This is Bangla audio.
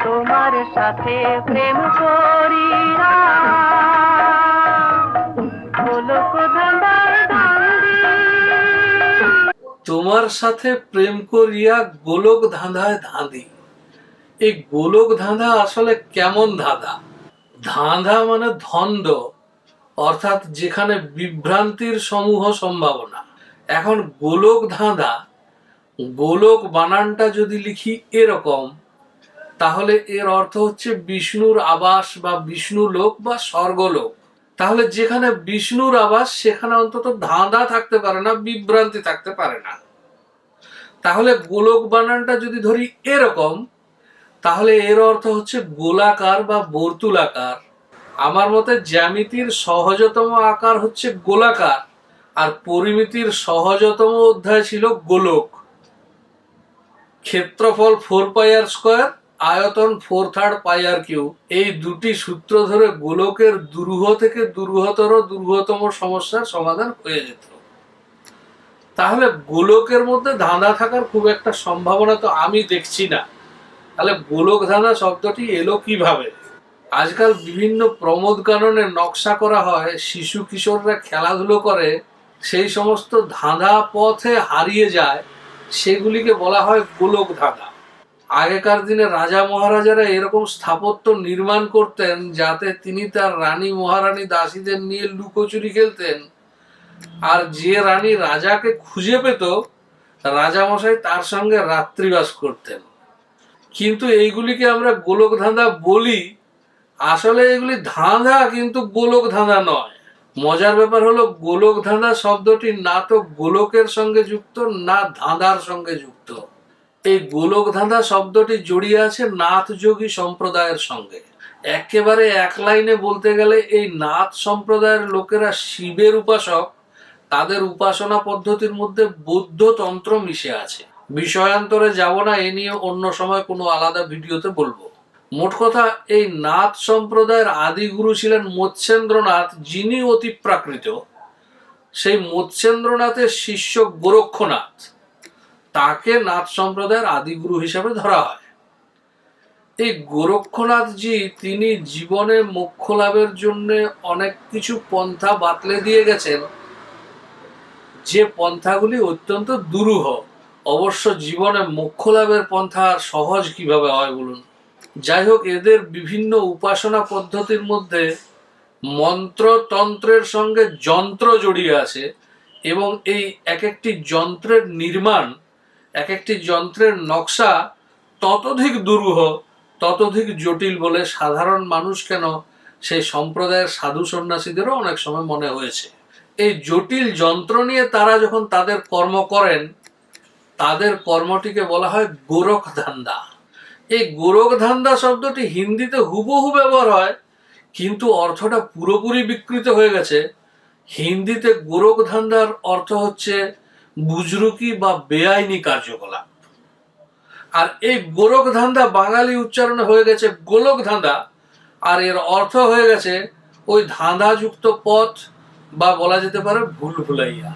তোমার সাথে প্রেম ধান্দি তোমার সাথে প্রেম করিয়া গোলক ধাঁধায় ধাঁধি। এই গোলক ধাঁধা আসলে কেমন ধাঁধা? ধাঁধা মানে ধন্দ অর্থাৎ যেখানে বিভ্রান্তির সমূহ সম্ভাবনা। এখন গোলক ধাঁধা, গোলক বানানটা যদি লিখি এরকম তাহলে এর অর্থ হচ্ছে বিষ্ণুর আবাস বা বিষ্ণু লোক বা স্বর্গলোক। তাহলে যেখানে বিষ্ণুর আবাস, সেখানে অন্তত ধাঁধা থাকতে পারে না, বিভ্রান্তি থাকতে পারে না। তাহলে গোলক বানানটা যদি ধরি এরকম, তাহলে এর অর্থ হচ্ছে গোলাকার বা বর্তুলাকার। আমার মতে জ্যামিতির সহজতম আকার হচ্ছে গোলাকার, আর পরিমিতির সহজতম অধ্যায় ছিল গোলক। ক্ষেত্রফল ফোর পাই আর স্কোয়ার আয়তন four third pi r cube এই দুটি সূত্র ধরে গোলকের দুরূহ থেকে দুরূহতর দুরূহতম সমস্যার সমাধান হয়ে যেত। তাহলে গোলকের মধ্যে ধাঁধা থাকার খুব একটা সম্ভাবনা তো আমি দেখছি না। তাহলে গোলক ধাঁধা শব্দটি এলো কীভাবে? আজকাল বিভিন্ন প্রমোদ কাননে নকশা করা হয়, শিশু কিশোররা খেলাধুলো করে, সেই সমস্ত ধাঁধা পথে হারিয়ে যায়, সেগুলিকে বলা হয় গোলক ধাঁধা। আগেকার দিনে রাজা মহারাজারা এরকম স্থাপত্য নির্মাণ করতেন যাতে তিনি তার রানী মহারানী দাসীদের নিয়ে লুকোচুরি খেলতেন। আর যে রানী রাজাকে খুঁজে পেত, রাজামশাই তার সঙ্গে রাত্রিবাস করতেন। কিন্তু এইগুলিকে আমরা গোলক ধাঁধা বলি। আসলে এগুলি ধাঁধা, কিন্তু গোলক ধাঁধা নয়। মজার ব্যাপার হলো গোলক ধাঁধা শব্দটি না তো গোলকের সঙ্গে যুক্ত, না ধাঁধার সঙ্গে যুক্ত। এই গোলক ধাঁধা শব্দটি জড়িয়ে আছে নাথ যোগী সম্প্রদায়ের সঙ্গে। একেবারে এক লাইনে বলতে গেলে এই নাথ সম্প্রদায়ের লোকেরা শিবের উপাসক, তাদের উপাসনা পদ্ধতির মধ্যে বৌদ্ধ তন্ত্র মিশে আছে। বিষয়ান্তরে যাব না, এ নিয়ে অন্য সময় কোনো আলাদা ভিডিওতে বলব। মোট কথা, এই নাথ সম্প্রদায়ের আদিগুরু ছিলেন মৎস্যেন্দ্রনাথ, যিনি অতি প্রাকৃত। সেই মৎস্যেন্দ্রনাথের শিষ্য গোরক্ষনাথ। তাকে নাথ সম্প্রদায়ের আদিগুরু হিসাবে ধরা হয়। এই গোরক্ষনাথজি তিনি জীবনে মোক্ষ লাভের জন্য অনেক কিছু পন্থা বাতলে দিয়ে গেছেন। যে পন্থাগুলি অত্যন্ত দুরূহ। অবশ্য জীবনে মোক্ষ লাভের পন্থা সহজ কীভাবে হয় বলুন? যাই হোক, এদের বিভিন্ন উপাসনা পদ্ধতির মধ্যে মন্ত্রতন্ত্রের সঙ্গে যন্ত্র জড়িয়ে আছে এবং এই এক একটি যন্ত্রের নির্মাণ এক একটি যন্ত্রের নকশা ততোধিক দুরূহ, ততোধিক জটিল বলে সাধারণ মানুষ কেন সেই সম্প্রদায়ের সাধু সন্ন্যাসীদেরও অনেক সময় মনে হয়েছে। এই জটিল যন্ত্র নিয়ে তারা যখন তাদের কর্ম করেন, তাদের কর্মটিকে বলা হয় গোরখ ধান্দা এই গোরখ ধান্দা শব্দটি হিন্দিতে হুবহু ব্যবহার হয়, কিন্তু অর্থটা পুরোপুরি বিকৃত হয়ে গেছে। হিন্দিতে গোরখ ধান্দার অর্থ হচ্ছে বুজরুকি বা বেআইনি কার্যকলাপ। আর এই গোলক ধান্দা বাঙালি উচ্চারণে হয়ে গেছে গোলক ধান্দা, আর এর অর্থ হয়ে গেছে ওই ধাঁধাযুক্ত পথ বা বলা যেতে পারে ভুল ভুলাইয়া।